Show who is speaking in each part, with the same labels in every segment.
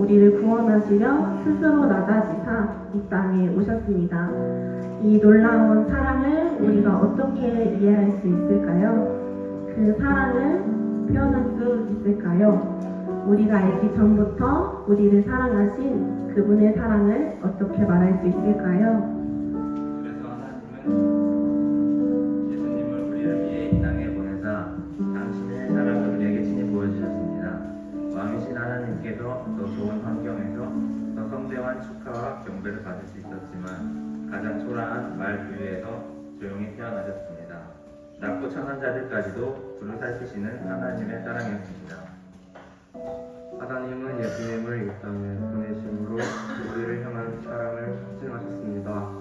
Speaker 1: 우리를 구원하시려 스스로 낮아지사 이 땅에 오셨습니다. 이 놀라운 사랑을 우리가 어떻게 이해할 수 있을까요? 그 사랑을 표현할 수 있을까요? 우리가 알기 전부터 우리를 사랑하신 그분의 사랑을 어떻게 말할 수 있을까요?
Speaker 2: 받을 수 있었지만 가장 초라한 말 부위에서 조용히 태어나셨습니다. 낮고 천한 자들까지도 두루 살피시는 하나님의 사랑이었습니다.
Speaker 3: 하나님은 예수님을 이 땅에 보내심으로 우리를 향한 사랑을 확증하셨습니다.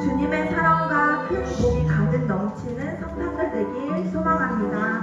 Speaker 1: 주님의 사랑과 큰 복이
Speaker 4: 가득 넘치는 성탄절 되길 소망합니다.